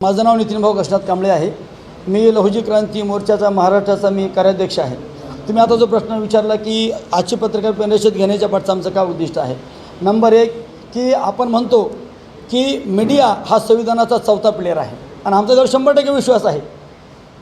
माझं नाव नितीनभाऊ कृष्णात कांबळे आहे. मी लहुजी क्रांती मोर्चाचा महाराष्ट्राचा मी कार्याध्यक्ष आहे. तुम्ही आता जो प्रश्न विचारला की आजची पत्रकार परिषद घेण्याच्या पाठचं आमचं काय उद्दिष्ट आहे? नंबर एक की आपण म्हणतो की मीडिया हा संविधानाचा चौथा प्लेअर आहे. आणि आमचा जर शंभर टक्के विश्वास आहे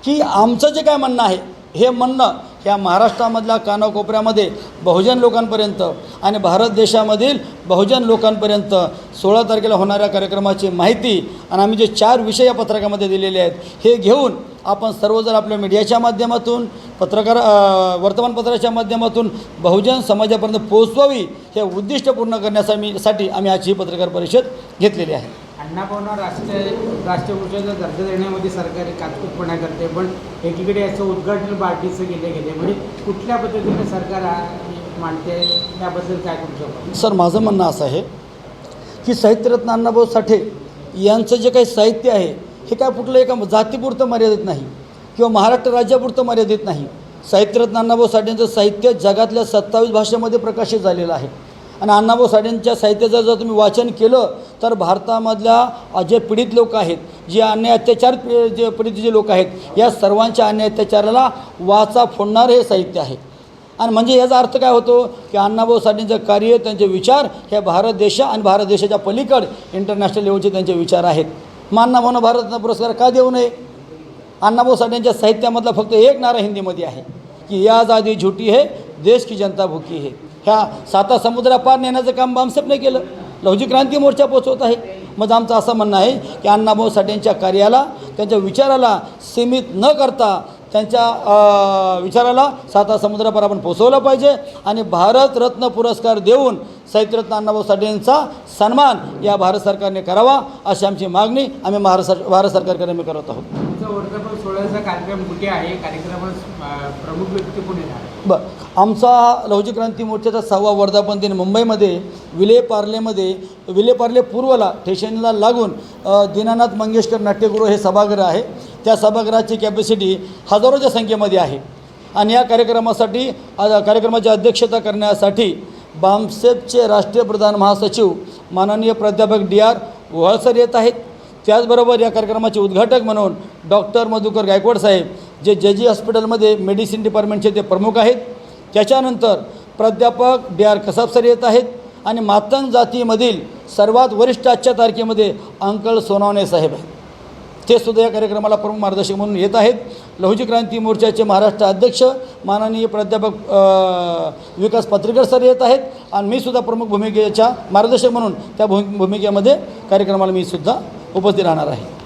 की आमचं जे काय म्हणणं आहे हे म्हणणं ह्या महाराष्ट्रामधल्या कानाकोपऱ्यामध्ये बहुजन लोकांपर्यंत आणि भारत देशामधील बहुजन लोकांपर्यंत सोळा तारखेला होणाऱ्या कार्यक्रमाची माहिती आणि आम्ही जे चार विषय या पत्रकामध्ये दिलेले आहेत हे घेऊन आपण सर्वजण आपल्या मीडियाच्या माध्यमातून पत्रकार वर्तमानपत्राच्या माध्यमातून बहुजन समाजापर्यंत पोहोचवावी हे उद्दिष्ट पूर्ण करण्यासाठी साठी आम्ही आजची ही पत्रकार परिषद घेतलेली आहे. अण्णाभाऊंना राष्ट्रीय राष्ट्रपुरुषाचा दर्जा देण्यामध्ये सरकार काटकूटपणा करते पण एकीकडे याचं उद्घाटन पार्टीचं केले गेले. म्हणजे कुठल्या पद्धतीने सरकार मांडते त्याबद्दल काय तुमचं सर माझं म्हणणं असं आहे की साहित्यरत्न अण्णाभाऊ साठे यांचं जे काही साहित्य आहे हे काय कुठलं एका जातीपुरतं मर्यादित नाही किंवा महाराष्ट्र राज्यापुरतं मर्यादित नाही. साहित्यरत्न अण्णाभाऊ साठेंचं साहित्य जगातल्या सत्तावीस भाषेमध्ये प्रकाशित झालेलं आहे. आणि अण्णाभाऊ साठेंच्या साहित्याचं जर तुम्ही वाचन केलं तर भारतामधल्या जे पीडित लोक आहेत जे अन्याय अत्याचार जे पीडित जे लोक आहेत या सर्वांच्या अन्याय अत्याचाराला वाचा फोडणारं हे साहित्य आहे. आणि म्हणजे याचा अर्थ काय होतो की अण्णाभाऊ साठेंचं कार्य त्यांचे विचार हे भारत देश आणि भारत देशाच्या पलीकड इंटरनॅशनल लेवलचे त्यांचे विचार आहेत. मग अण्णाभाऊनं भारतरत्न पुरस्कार का देऊ नये? अण्णाभाऊ साठेंच्या साहित्यामधला फक्त एक नारा हिंदीमध्ये आहे की या आजादी झुटी है देश की जनता भुकी है. ह्या साता समुद्रापार नेण्याचं काम बामसेपने केलं. लहुजी क्रांती मोर्चा पोचवत आहे. मग आमचं असं म्हणणं आहे की अण्णाभाऊ साठेंच्या कार्याला त्यांच्या विचाराला सीमित न करता त्यांच्या विचाराला साता समुद्रापार आपण पोचवलं पाहिजे आणि भारतरत्न पुरस्कार देऊन साहित्यरत्न अण्णाभाऊ साठेंचा सन्मान या भारत सरकारने करावा अशी आमची मागणी आम्ही महाराष्ट्र भारत सरकारकडे आम्ही करत आहोत. वर्धापन सोहळ्याचा कार्यक्रम कुठे आहे? कार्यक्रमात प्रमुख व्यक्ती कोण येणार? आमचा लहुजी क्रांती मोर्चाचा सहावा वर्धापन दिन मुंबईमध्ये विले पार्लेमध्ये विले पार्ले पूर्वला ठेशनला लागून दीनानाथ मंगेशकर नाट्यगृह हे सभागृह आहे. त्या सभागृहाची कॅपॅसिटी हजारोच्या संख्येमध्ये आहे. आणि या कार्यक्रमासाठी आज कार्यक्रमाची अध्यक्षता करण्यासाठी बामसेफचे राष्ट्रीय प्रधान महासचिव माननीय प्राध्यापक डी आर वळसर येत आहेत. त्याचबरोबर या कार्यक्रमाचे उद्घाटक म्हणून डॉक्टर मधुकर गायकवाड साहेब जे जे जी हॉस्पिटलमध्ये मेडिसिन डिपार्टमेंटचे ते प्रमुख आहेत. त्याच्यानंतर प्राध्यापक डी आर कसाब सर येत आहेत आणि मातंग जातीमधील सर्वात वरिष्ठ आजच्या तारखेमध्ये अंकल सोनावणे साहेब आहेत. ते सुद्धा या कार्यक्रमाला प्रमुख मार्गदर्शक म्हणून येत आहेत. लहुजी क्रांती मोर्चाचे महाराष्ट्र अध्यक्ष माननीय प्राध्यापक विकास पत्रिकर सर येत आहेत आणि मी सुद्धा प्रमुख भूमिकेच्या मार्गदर्शक म्हणून त्या भू भूमिकेमध्ये कार्यक्रमाला मी सुद्धा उपस्थित राहणार आहे.